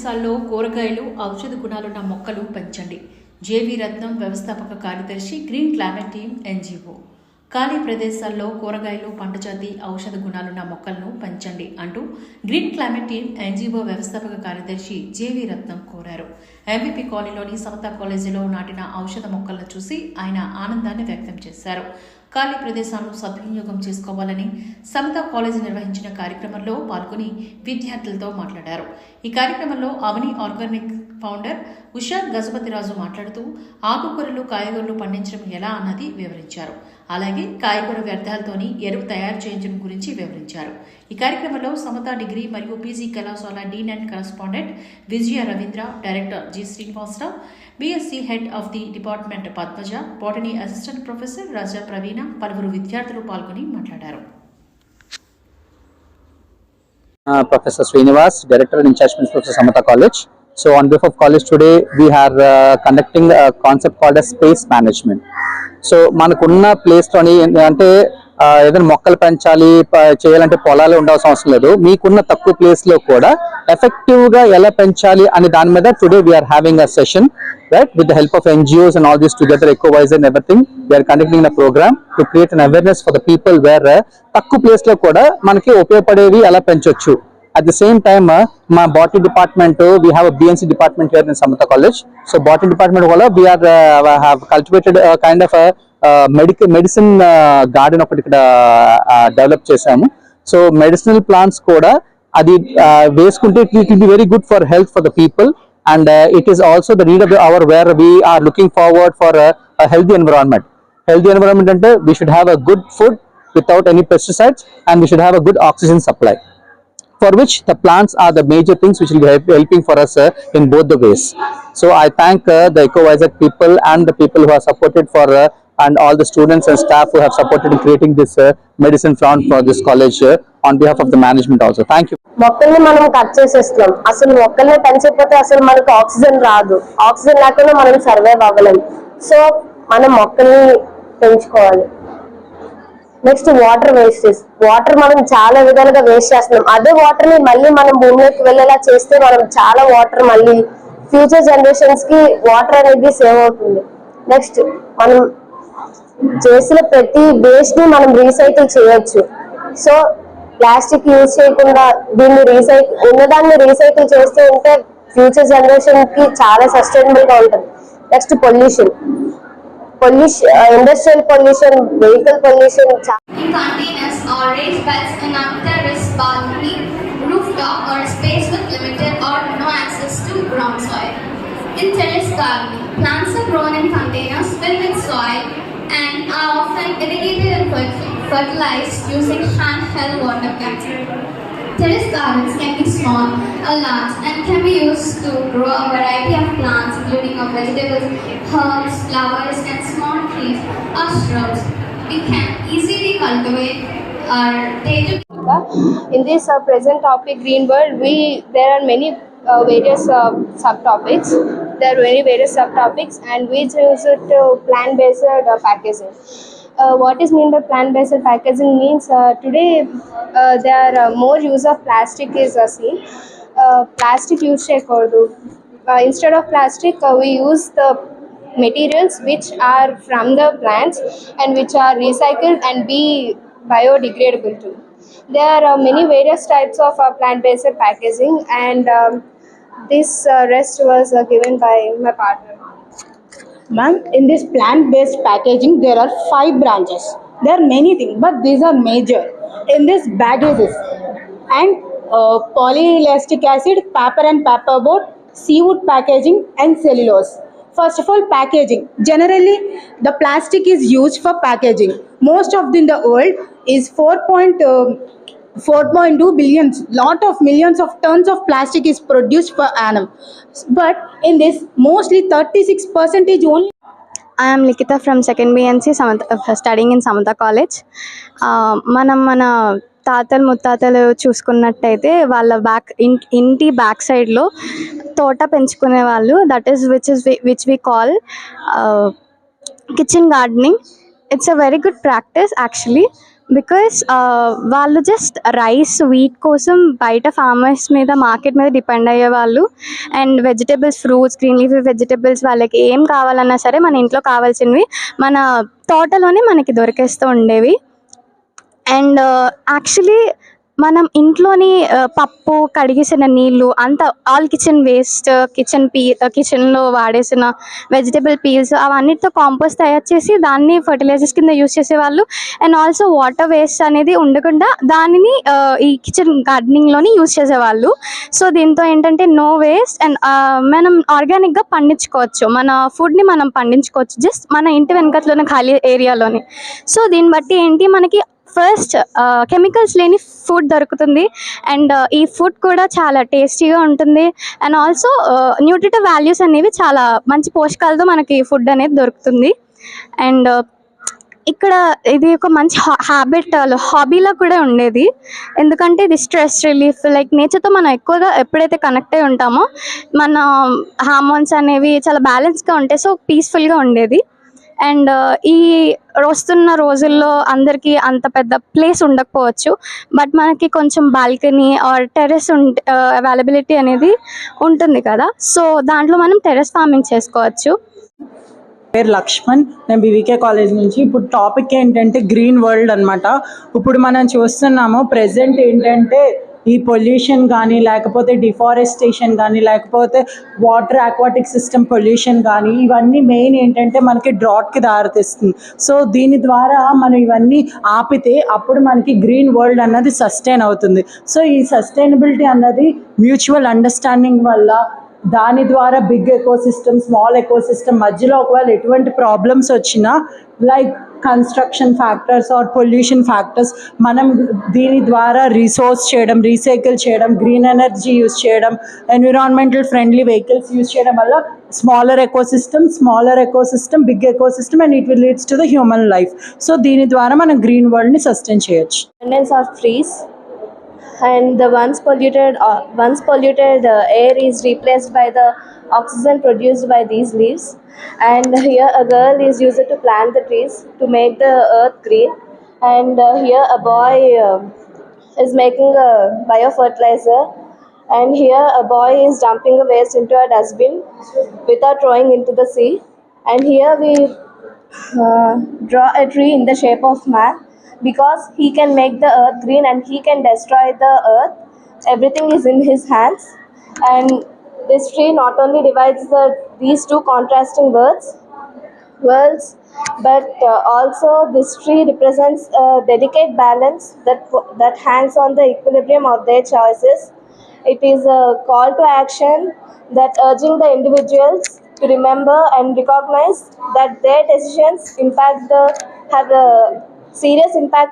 ప్రదేశాల్లో కూరగాయలు ఔషధ గుణాలున్న మొక్కలు పెంచండి. జేవి రత్నం వ్యవస్థాపక కార్యదర్శి గ్రీన్ క్లైమేట్ టీమ్ ఎన్జీఓ. ఖాళీ ప్రదేశాల్లో కూరగాయలు పంటజాతి ఔషధ గుణాలున్న మొక్కలను పెంచండి అంటూ గ్రీన్ క్లైమేట్ టీమ్ ఎన్జీఓ వ్యవస్థాపక కార్యదర్శి జేవి రత్నం కోరారు. ఎంబీపీ కాలనీలోని సమత కాలేజీలో నాటిన ఔషధ మొక్కలను చూసి ఆయన ఆనందాన్ని వ్యక్తం చేశారు. ఖాళీ ప్రదేశాలను సద్వినియోగం చేసుకోవాలని సమత కాలేజీ నిర్వహించిన కార్యక్రమంలో పాల్గొని విద్యార్థులతో మాట్లాడారు. ఈ కార్యక్రమంలో అవని ఆర్గానిక్ ఫౌండర్ ఉషా గజపతిరాజు మాట్లాడుతూ ఆకుకూరలు కాయగూరలు పండించడం ఎలా అన్నది వివరించారు. అలాగే కాయగూర వ్యర్థాలతోని ఎరువు తయారు చేయించడం గురించి వివరించారు. ఈ కార్యక్రమంలో సమతా డిగ్రీ మరియు పీజీ కళాశాల dean and correspondent Vijaya Ravindra director G Srinivasarao BSc head of the department Padmaja botany assistant professor Raja Praveena పలువురు విద్యార్థులు పాల్గొని మాట్లాడారు. Professor Srinivas director in charge principal Samata college. So on behalf of college today, we are uh, conducting a concept called as space management. So మనకున్న ప్లేస్లోని అంటే ఆ, ఏదైనా మొక్కలు పెంచాలి చేయాలంటే పొలాలు ఉండాల్సిన అవసరం లేదు. మీకున్న తక్కువ ప్లేస్లో కూడా ఎఫెక్టివ్గా ఎలా పెంచాలి అనే దాని మీద today we are having a session right with the help of NGOs and all these together wise and everything we are conducting the programme to create an awareness for the people where తక్కువ ప్లేస్లో కూడా మనకి ఉపయోగపడేవి ఎలా పెంచొచ్చు at the same time మా botany department we have BNC department here in Samata college so botany department వల్ల we are have cultivated kind of medical medicine garden ఒకటి ఇక్కడ డెవలప్ చేశాము. సో మెడిసినల్ ప్లాంట్స్ కూడా అది వేసుకుంటే it will be very good for health for the people and it is also the need of our where we are looking forward for healthy environment healthy environment. అంటే we should have a good food without any pesticides and we should have a good oxygen supply. for which the plants are the major things which will be help, helping for us uh, in both the ways so i thank uh, the ecovisec people and the people who have supported for uh, and all the students and staff who have supported in creating this uh, medicine plant for this college uh, on behalf of the management also thank you మొక్కల్ని మనం cut చేసేస్తున్నాం అసలు మొక్కల్ని పెంచకపోతే అసలు మనకు oxygen రాదు oxygen లేకుండా మనం సర్వైవ్ అవ్వలేం సో మనం మొక్కల్ని పెంచుకోవాలి నెక్స్ట్ వాటర్ వేస్టేజ్ వాటర్ మనం చాలా విధాలుగా వేస్ట్ చేస్తున్నాం. అదే వాటర్ని మళ్ళీ మనం భూమిలోకి వెళ్ళేలా చేస్తే మనం చాలా వాటర్ మళ్ళీ ఫ్యూచర్ జనరేషన్స్కి వాటర్ అనేది సేవ్ అవుతుంది. నెక్స్ట్ మనం చేసిన ప్రతి వేస్ట్ని మనం రీసైకిల్ చేయొచ్చు. సో ప్లాస్టిక్ యూజ్ చేయకుండా దీన్ని రీసైకిల్ ఉన్నదాన్ని రీసైకిల్ చేస్తూ ఉంటే ఫ్యూచర్ జనరేషన్కి చాలా సస్టైనబుల్గా ఉంటుంది. Next pollution pollution, uh, industrial pollution, vehicle pollution. Containers or raised beds in another is balcony, rooftop or space with limited or no access to ground soil. In terrace gardening, plants are grown in containers filled with soil and are often irrigated and fertilized using hand-held water catchment. Terrace gardens can be small or large and can be used to grow a variety of plants including of vegetables, herbs, flowers and small trees or shrubs. We can easily cultivate our daily in this uh, present topic green world we there are many uh, various uh, subtopics. There are very various subtopics and we choose to plant based uh, packaging uh, uh, what is meant by plant-based packaging means uh, today uh, there are more use of plastic is seen. plastic use chekordu. instead of plastic, we use the materials which are from the plants and which are recycled and be biodegradable too. There are many various types of plant-based packaging and um, this uh, rest was uh, given by my partner. Ma'am, in this plant-based packaging, there are five branches. There are many things, but these are major. In this baggages and uh, polyelastic acid, paper and paper board, seawood packaging, and cellulose. First of all, packaging. Generally, the plastic is used for packaging. Most of the in the world is four point two billions lot of millions of tons of plastic is produce for annum but in this mostly thirty six percentage only I'm Likhitha from second BNC Samanta studying in Samanta college మనం మన తాతలు ముత్తాతలు చూసుకున్నట్టయితే వాళ్ళ back ఇంటి back సైడ్లో తోట పెంచుకునే వాళ్ళు that is which is which we call kitchen gardening it's a very good practice actually because uh, వాళ్ళు జస్ట్ రైస్ వీట్ కోసం బయట ఫార్మర్స్ మీద మార్కెట్ మీద డిపెండ్ అయ్యే వాళ్ళు. And vegetables fruits green leaf vegetables వాళ్ళకి ఏం కావాలన్నా సరే మన ఇంట్లో కావాల్సినవి మన తోటలోనే మనకి దొరికేస్తూ ఉండేవి. అండ్ యాక్చువల్లీ uh, మనం ఇంట్లోని పప్పు కడిగేసిన నీళ్ళు అంత ఆల్ కిచెన్ వేస్ట్ కిచెన్ పీ కిచెన్లో వాడేసిన వెజిటేబుల్ పీల్స్ అవన్నిటితో కాంపోస్ట్ తయారు చేసి దాన్ని ఫర్టిలైజర్స్ కింద యూస్ చేసేవాళ్ళు. అండ్ ఆల్సో వాటర్ వేస్ట్ అనేది ఉండకుండా దానిని ఈ కిచెన్ గార్డెనింగ్లోని యూస్ చేసేవాళ్ళు. సో దీంతో ఏంటంటే నో వేస్ట్ అండ్ మనం ఆర్గానిక్గా పండించుకోవచ్చు. మన ఫుడ్ని మనం పండించుకోవచ్చు. జస్ట్ మన ఇంటి వెనకట్లోనే ఖాళీ ఏరియాలోని సో దీన్ని బట్టి ఏంటి? మనకి ఫస్ట్ కెమికల్స్ uh, లేని ఫుడ్ దొరుకుతుంది. అండ్ uh, ఈ ఫుడ్ కూడా చాలా టేస్టీగా ఉంటుంది. అండ్ ఆల్సో న్యూట్రిటివ్ వాల్యూస్ అనేవి చాలా మంచి పోషకాలతో మనకి ఫుడ్ అనేది దొరుకుతుంది. అండ్ uh, ఇక్కడ ఇది ఒక మంచి హ్యాబిట్ హాబీలా కూడా ఉండేది. ఎందుకంటే ఇది స్ట్రెస్ రిలీఫ్ లైక్ నేచర్తో మనం ఎక్కువగా ఎప్పుడైతే కనెక్ట్ అయి ఉంటామో మన um, హార్మోన్స్ అనేవి చాలా బ్యాలెన్స్గా ఉంటాయి సో పీస్ఫుల్గా ఉండేది. అండ్ ఈ వస్తున్న రోజుల్లో అందరికీ అంత పెద్ద ప్లేస్ ఉండకపోవచ్చు. బట్ మనకి కొంచెం బాల్కనీ ఆర్ టెర్రస్ ఉంటే అవైలబిలిటీ అనేది ఉంటుంది కదా. సో దాంట్లో మనం టెర్రస్ ఫార్మింగ్ చేసుకోవచ్చు. పేరు లక్ష్మణ్. నేను బీవీకే కాలేజ్ నుంచి. ఇప్పుడు టాపిక్ ఏంటంటే గ్రీన్ వరల్డ్ అనమాట ఇప్పుడు మనం చూస్తున్నాము ప్రెసెంట్ ఏంటంటే ఈ పొల్యూషన్ కానీ లేకపోతే డిఫారెస్టేషన్ కానీ లేకపోతే వాటర్ ఆక్వాటిక్ సిస్టమ్ పొల్యూషన్ కానీ ఇవన్నీ మెయిన్ ఏంటంటే మనకి డ్రాట్కి దారితీస్తుంది. సో దీని ద్వారా మనం ఇవన్నీ ఆపితే అప్పుడు మనకి గ్రీన్ వరల్డ్ అన్నది సస్టైన్ అవుతుంది. సో ఈ సస్టైనబిలిటీ అన్నది మ్యూచువల్ అండర్స్టాండింగ్ వల్ల దాని ద్వారా big eco system small eco system మధ్యలో ఒకవేళ ఎటువంటి ప్రాబ్లమ్స్ వచ్చినా like construction factors or pollution factors మనం దీని ద్వారా రీసోర్స్ చేయడం రీసైకిల్ చేయడం గ్రీన్ ఎనర్జీ యూస్ చేయడం ఎన్విరాన్మెంటల్ ఫ్రెండ్లీ వెహికల్స్ యూస్ చేయడం వల్ల smaller ecosystem smaller ecosystem big ecosystem and it will leads to the human life so దీని ద్వారా మనం గ్రీన్ వరల్డ్ని సస్టైన్ చేయొచ్చు. Abundance of and the once polluted uh, once polluted uh, air is replaced by the oxygen produced by these leaves. And here a girl is used to plant the trees to make the earth green. And uh, here a boy uh, is making a biofertilizer. And here a boy is dumping a waste into a dustbin without throwing into the sea. And here we uh, draw a tree in the shape of man because he can make the earth green and he can destroy the earth. Everything is in his hands. And this tree not only divides the these two contrasting words worlds but uh, also this tree represents a delicate balance that that hangs on the equilibrium of their choices. It is a call to action that urging the individuals to remember and recognize that their decisions impact the have a serious impact